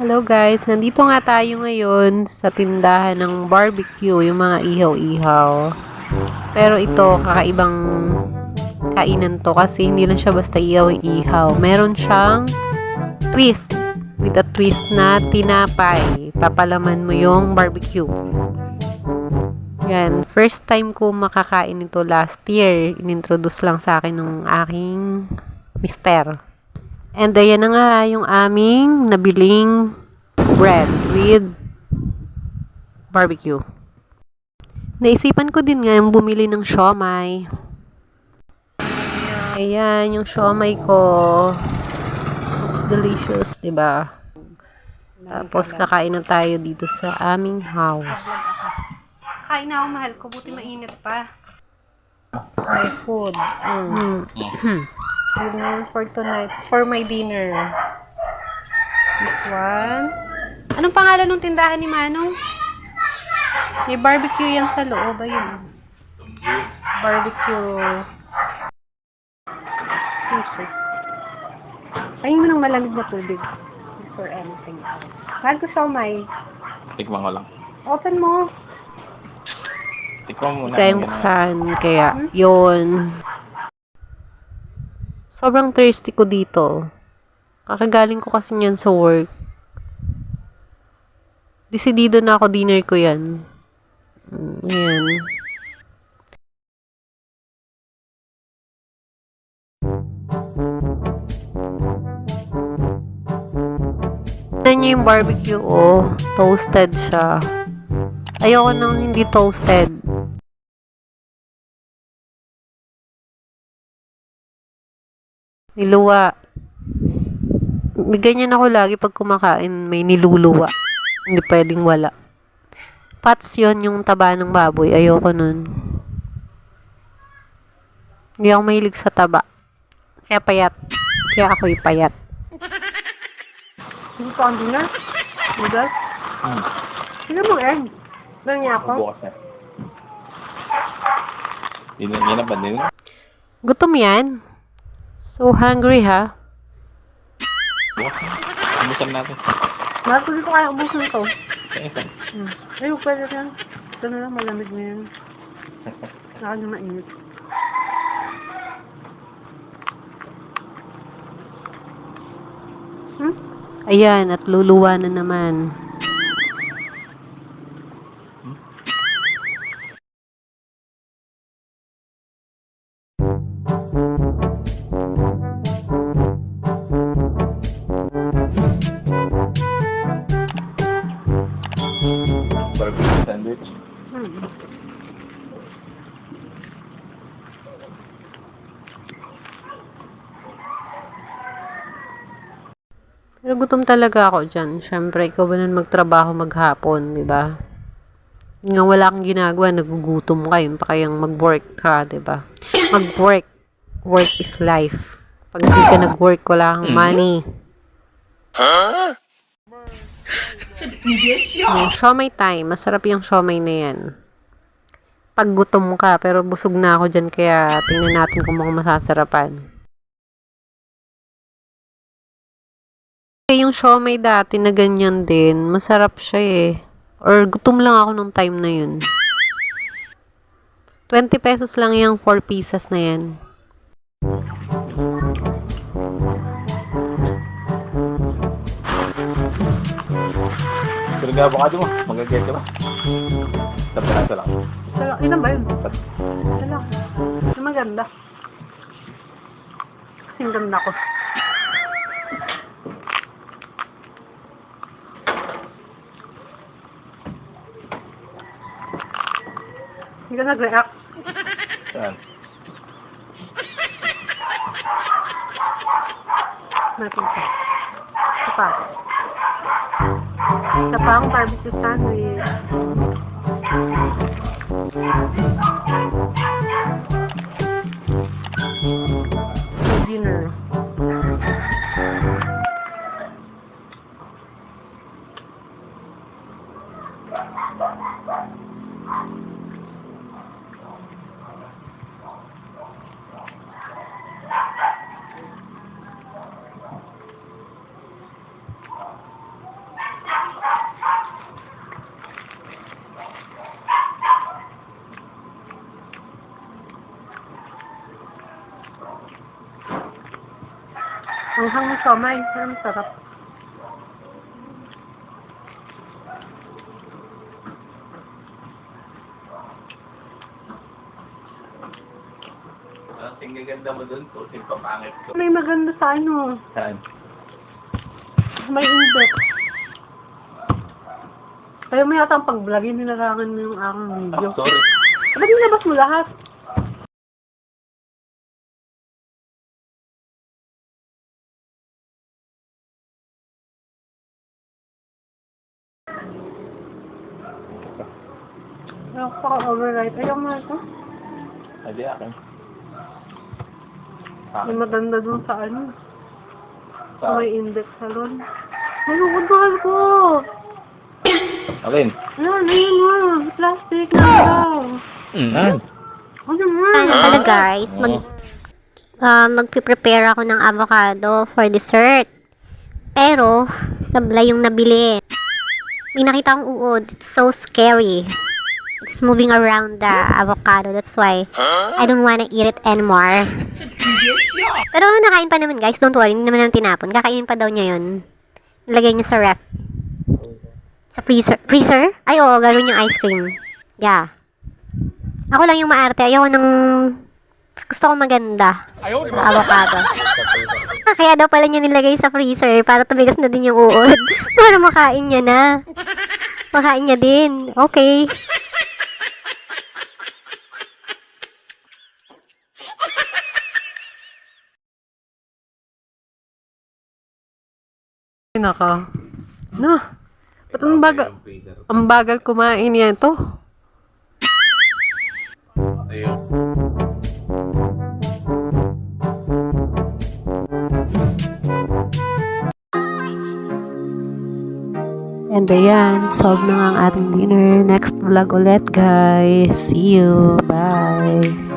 Hello guys, nandito nga tayo ngayon sa tindahan ng barbecue, yung mga ihaw-ihaw. Pero ito, kakaibang kainan to kasi hindi lang siya basta ihaw-ihaw. Meron siyang twist with a twist na tinapay. Papalaman mo yung barbecue. Yan. First time ko makakain ito last year. Inintroduce lang sa akin ng aking mister. And ayan na nga yung aming nabiling bread with barbecue. Naisipan ko din nga yung bumili ng siomay. Ayan, yung siomay ko. Looks delicious, 'di ba? Tapos kakain na tayo dito sa aming house. Kain na ako, mahal ko. Buti mainit pa. My food. Mm. Dinner for tonight. For my dinner. This one. Anong pangalan ng tindahan ni Manong? May barbecue yan sa loob. Ayun. Barbecue. Tissue. Ayun mo ng malamig na tubig. For anything else. Mahal ko siomay. Tikman ko lang. Open mo. Tikman muna. Kaya buksan. Kaya, yun. Sobrang thirsty ko dito. Kakagaling ko kasi niyan sa work. Desidido na ako dinner ko yan. Mm, Ayan. Tignan niyo yung barbecue, oh. Toasted siya. Ayoko nang hindi toasted. Niluwa. May ganyan ako lagi pag kumakain, may niluluwa. Hindi pwedeng wala. Pats yon yung taba ng baboy. Ayoko nun. Hindi ako mahilig sa taba. Kaya payat. Kaya ako'y payat. Hindi pa ang dinner. Noodles. Hmm. Sino mo egg? Doon niya ako. Bukas na. Yun, yun na ba din? Gutom yan. So hungry ha. Umusan natin. Mahal ko dito kaya ubusin ko. Kaya isa. Hmm. Ayun, pwede yan. Ito na lang, malamig na yan. Saka na mainit. Hmm? Ayan, at luluwa na naman. Hmm. Pero gutom talaga ako dyan. Siyempre, ikaw ba nun magtrabaho maghapon, di ba? Nga wala kang ginagawa, nagugutom ka, yun pa kayang mag-work ka, di ba? Mag-work. Work is life. Pag hindi ka nag-work, wala kang money. Yung siomay time, masarap yung siomay na yan. Pag gutom ka, pero busog na ako dyan, kaya tingnan natin kung mukhang masasarapan. Eh, yung siomay dati na ganyan din, masarap siya eh. Or gutom lang ako nung time na yun. 20 pesos lang yung 4 pieces na yan. Pero nga avocado mo. Magaget ka ba? Tapos na ito lang. Ito lang. Ilan ba yun? Ito lang. Ito maganda. Kasing ganda ko. Hindi ka nag-react. Saan? Siya. Ito pa. Ito pa ang barbecue sandwich. Ang hangin siomay. Ang sarap. Ang tingaganda mo dun, puting papangit ko. May maganda sa ano. Saan? May index. Kaya mo yata ang pag-vlog, yun nilarangan mo yung aking video. Ah, sorry. Ba't nilabas mo lahat? Ayaw ko pa override. Ayaw mo na ito. Hindi akin. May Akin. maganda dun sa ano. Sa may index salon. Ayun, mahal ko! Alin? Ayan, ayun mo. Plastic na lang. Mm. Ano mo? Ano pala guys, mag uh, magpe-prepare ako ng avocado for dessert. Pero, sablay yung nabili. May nakita akong uod. It's so scary. It's moving around the avocado. That's why I don't wanna eat it anymore. Pero nakain pa naman guys. Don't worry. Hindi naman naman tinapon. Kakainin pa daw niya yun. Ilagay niya sa ref. Sa freezer. Freezer? Ay, oo. Gagawin yung ice cream. Yeah. Ako lang yung maarte. Ayoko ng... Gusto ko maganda. Sa avocado. Kaya daw pala niya nilagay sa freezer para tumigas na din yung uod. para makain niya na. Makain niya din. Okay. Naka. Na. Ba't ang bagal, ang bagal kumain yan to? Ayun. And ayan, solve na ang ating dinner. Next vlog ulit, guys. See you. Bye.